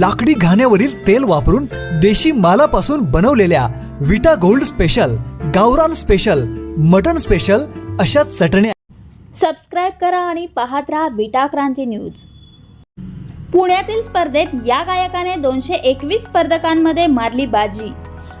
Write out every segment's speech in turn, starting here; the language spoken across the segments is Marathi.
लाकडी घाण्यावरील तेल वापरून देशी मालापासून बनवलेल्या विटा गोल्ड स्पेशल गावरान स्पेशल मटन स्पेशल अशा चटण्या सबस्क्राईब करा आणि पाहत राहा विटा क्रांती न्यूज. पुण्यातील स्पर्धेत या गायकाने दोनशे एकवीस स्पर्धकांमध्ये मारली बाजी.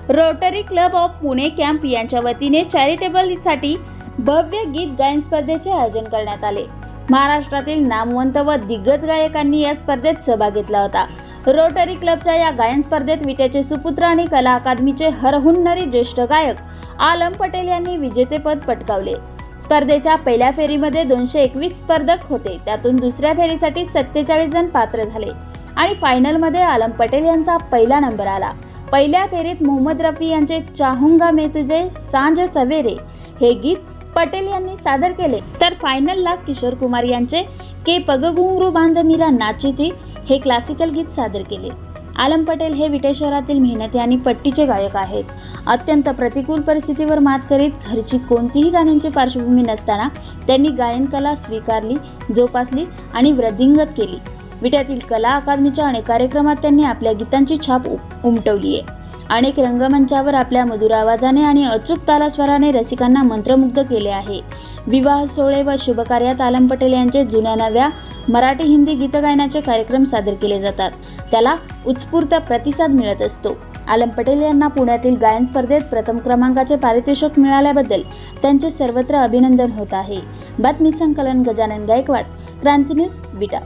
Rotary club of Pune camp यांच्या वतीने चॅरिटेबलसाठी भव्य गीत गायन स्पर्धेचे आयोजन करण्यात आले. महाराष्ट्रातील नामवंत व दिग्गज गायकांनी या स्पर्धेत सहभाग घेतला होता. रोटरी क्लबच्या या गायन स्पर्धेत विट्याचे सुपुत्र आणि कला अकादमीचे हरहुन्नरी ज्येष्ठ गायक आलम पटेल यांनी विजेतेपद पटकावले. स्पर्धेच्या पहिल्या फेरीमध्ये दोनशे एकवीस स्पर्धक होते. त्यातून दुसऱ्या फेरीसाठी सत्तेचाळीस जण पात्र झाले. आणि फायनलमध्ये आलम पटेल यांचा पहिला नंबर आला. पहिल्या फेरीत मोहम्मद रफी यांचे चाहुंगा मे तुझे सांज सवेरे हे गीत पटेल यांनी सादर केले. तर फायनलला किशोर कुमार यांचे के पग घुंगरू बांध मिला नाची थी हे क्लासिकल गीत सादर केले. आलम पटेल हे विटे शहरातील मेहनती आणि पट्टीचे गायक आहेत. अत्यंत प्रतिकूल परिस्थितीवर मात करीत घरची कोणतीही गाण्यांची पार्श्वभूमी नसताना त्यांनी गायनकला स्वीकारली जोपासली आणि वृद्धिंगत केली. विट्यातील कला अकादमीच्या अनेक कार्यक्रमात त्यांनी आपल्या गीतांची छाप उ- उमटवली आहे अनेक रंगमंचावर आपल्या मधुर आवाजाने आणि अचूक तालास्वराने रसिकांना मंत्रमुग्ध केले आहे. विवाह सोहळे व शुभकार्यात आलम पटेल यांचे जुन्या नव्या मराठी हिंदी गीतगायनाचे कार्यक्रम सादर केले जातात. त्याला उत्स्फूर्त प्रतिसाद मिळत असतो. आलम पटेल यांना पुण्यातील गायन स्पर्धेत प्रथम क्रमांकाचे पारितोषिक मिळाल्याबद्दल त्यांचे सर्वत्र अभिनंदन होत आहे. बातमी संकलन गजानन गायकवाड क्रांती न्यूज विटा.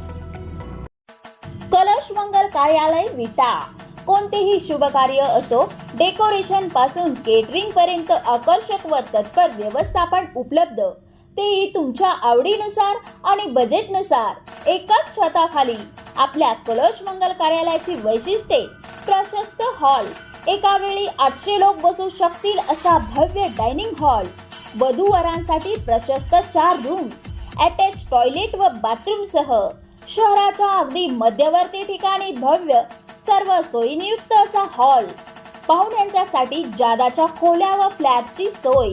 कलश मंगल कार्यालय विटा. कोणतेही शुभ कार्य असो डेकोरेशनपासून केटरिंग पर्यंत आकर्षक व तत्पर व्यवस्थापन उपलब्ध. तेही तुमच्या आवडीनुसार आणि बजेटनुसार एकाच छताखाली आपल्या कलश मंगल कार्यालयाची वैशिष्ट्ये प्रशस्त हॉल. एका वेळी आठशे लोक बसू शकतील असा भव्य डायनिंग हॉल. वधूवरांसाठी प्रशस्त चार रूम्स अटॅच टॉयलेट व बाथरूम सह शहराच्या अगदी मध्यवर्ती ठिकाणी भव्य सर्व सोयीनियुक्त असा हॉल. पाहुण्यांच्यासाठी जादाच्या खोल्या व फ्लॅटची सोय